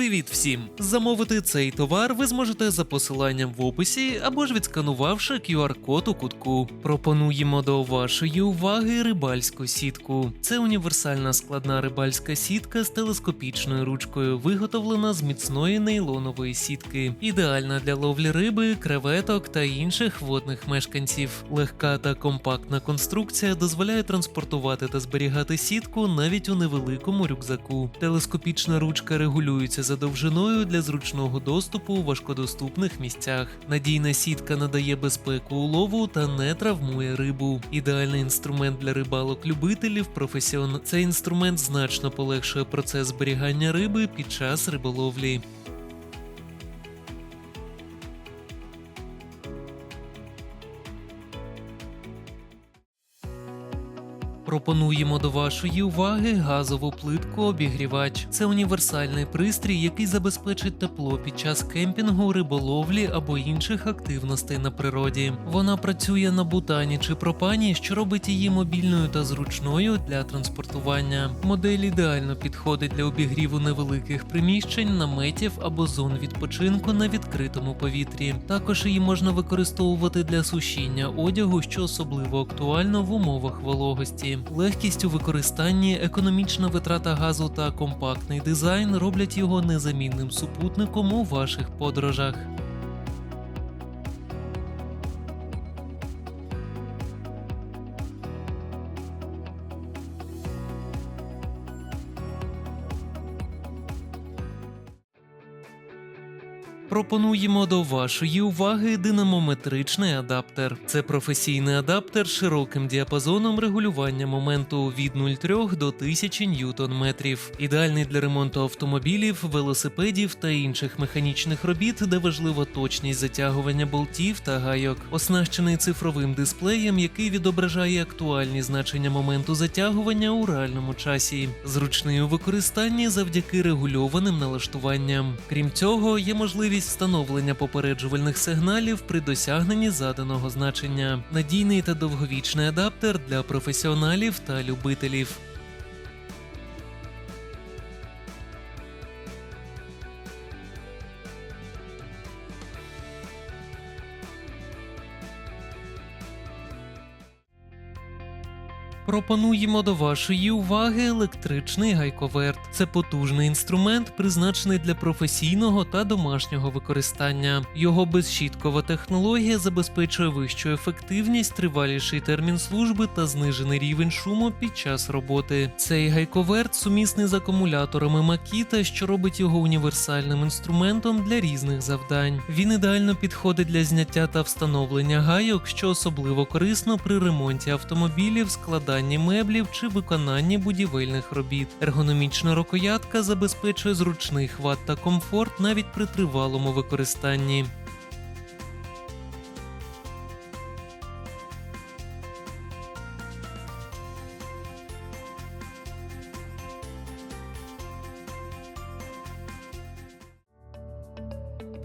Привіт всім! Замовити цей товар ви зможете за посиланням в описі або ж відсканувавши QR-код у кутку. Пропонуємо до вашої уваги рибальську сітку. Це універсальна складна рибальська сітка з телескопічною ручкою, виготовлена з міцної нейлонової сітки. Ідеальна для ловлі риби, креветок та інших водних мешканців. Легка та компактна конструкція дозволяє транспортувати та зберігати сітку навіть у невеликому рюкзаку. Телескопічна ручка регулюється за довжиною для зручного доступу у важкодоступних місцях. Надійна сітка надає безпеку улову та не травмує рибу. Ідеальний інструмент для рибалок-любителів професіон. Цей інструмент значно полегшує процес зберігання риби під час риболовлі. Пропонуємо до вашої уваги газову плитку обігрівач. Це універсальний пристрій, який забезпечить тепло під час кемпінгу, риболовлі або інших активностей на природі. Вона працює на бутані чи пропані, що робить її мобільною та зручною для транспортування. Модель ідеально підходить для обігріву невеликих приміщень, наметів або зон відпочинку на відкритому повітрі. Також її можна використовувати для сушіння одягу, що особливо актуально в умовах вологості. Легкість у використанні, економічна витрата газу та компактний дизайн роблять його незамінним супутником у ваших подорожах. Пропонуємо до вашої уваги динамометричний адаптер. Це професійний адаптер з широким діапазоном регулювання моменту від 0,3 до 1000 ньютон метрів. Ідеальний для ремонту автомобілів, велосипедів та інших механічних робіт, де важлива точність затягування болтів та гайок. Оснащений цифровим дисплеєм, який відображає актуальні значення моменту затягування у реальному часі. Зручний у використанні завдяки регульованим налаштуванням. Крім цього, є можливість встановлення попереджувальних сигналів при досягненні заданого значення. Надійний та довговічний адаптер для професіоналів та любителів. Пропонуємо до вашої уваги електричний гайковерт. Це потужний інструмент, призначений для професійного та домашнього використання. Його безщіткова технологія забезпечує вищу ефективність, триваліший термін служби та знижений рівень шуму під час роботи. Цей гайковерт сумісний з акумуляторами Makita, що робить його універсальним інструментом для різних завдань. Він ідеально підходить для зняття та встановлення гайок, що особливо корисно при ремонті автомобілів, складанні меблів чи виконанні будівельних робіт. Ергономічна рукоятка забезпечує зручний хват та комфорт навіть при тривалому використанні.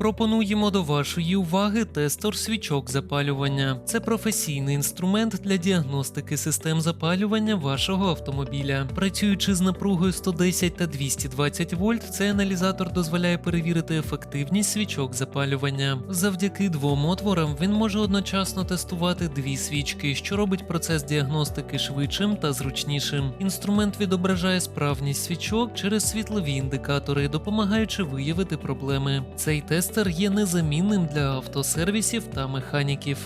Пропонуємо до вашої уваги тестор свічок запалювання. Це професійний інструмент для діагностики систем запалювання вашого автомобіля. Працюючи з напругою 110 та 220 вольт, цей аналізатор дозволяє перевірити ефективність свічок запалювання. Завдяки двом отворам він може одночасно тестувати дві свічки, що робить процес діагностики швидшим та зручнішим. Інструмент відображає справність свічок через світлові індикатори, допомагаючи виявити проблеми. Цей тестер є незамінним для автосервісів та механіків.